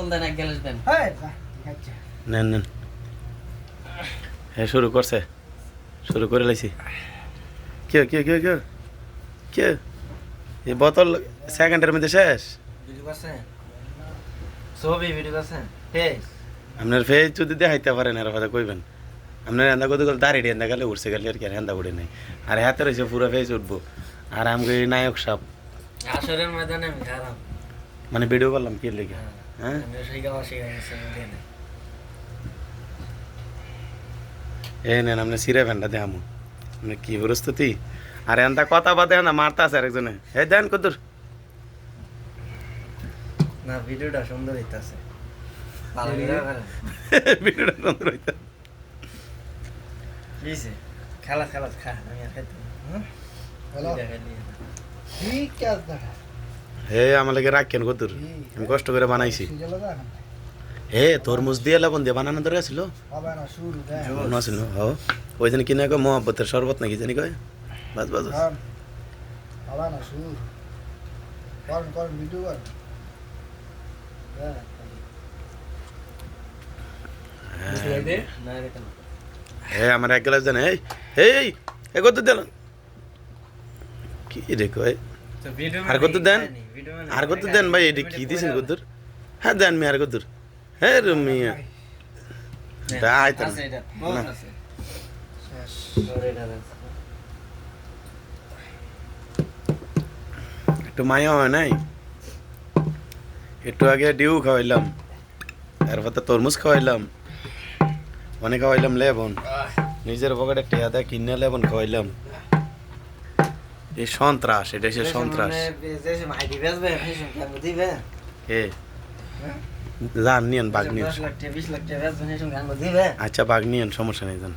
বোতল দেন এক গ্যালাস দেন। হ্যাঁ না, ঠিক আছে। নেন নেন। হ্যাঁ শুরু করছে। শুরু করে লাইছি। কে কে কে কে কে এই বোতল সেকেন্ডের মধ্যে শেষ? আপনার ফেস যদি দেখাইতে পারেন এর কথা কইবেন। আপনার এন্দা কত গেলে দাঁড়িয়ে এন্দা গেলে উঠছে গেলে আর কি আর এন্দা উঠে নাই। আর হাতে রয়েছে পুরো ফেস উঠবো। আর এই নায়ক সাপ। আসরের ময়দানে মানে ভিডিও করলাম কি লেগে? হ্যাঁ? এই নেন আপনি সিরে ফ্যানটা দেখামু মানে কি প্রস্তুতি? আর এন্দা কথা বাদে না মারতা আছে আরেকজনে। এই দেন কদুর। না ভিডিওটা সুন্দর হইতাছে। ভিডিওটা সুন্দর খেলা খেলা খা আমি আর খাইতে হ্যালো। দুইটা খাইলি। ঠিক আছে হে আমার লাগে রাখেন কদুর আমি কষ্ট করে বানাইছি হে তরমুজ দিয়ে লবণ দিয়ে বানানো দরকার ছিল মনে আছে ওই দিন কিনে কয় মোহাব্বতের শরবত নাকি জানি কয় বাস বাস। হ্যাঁ হ্যাঁ হে আমার এক গ্লাস দেন এই এই এ কত দিল কি রে কয় আর কত দেন? ভিডিও আর কত দেন ভাই এটা কি দিছেন কদুর হ্যাঁ দেন মি আর কদুর হ্যাঁ রুমিয়া একটু মায়া হয় নাই? একটু আগে ডিউ খাওয়াইলাম। এরপর তো তরমুজ খাওয়াইলাম। অনেক খাওয়াইলাম লেবন। নিজের পকেটে টেয়া দেয় কিনে লেবন খাওয়াইলাম। এই সন্ত্রাস এটা সে সন্ত্রাস যান নিয়েন বাঘ নিয়েন। আচ্ছা বাঘ নিয়েন সমস্যা নেই যান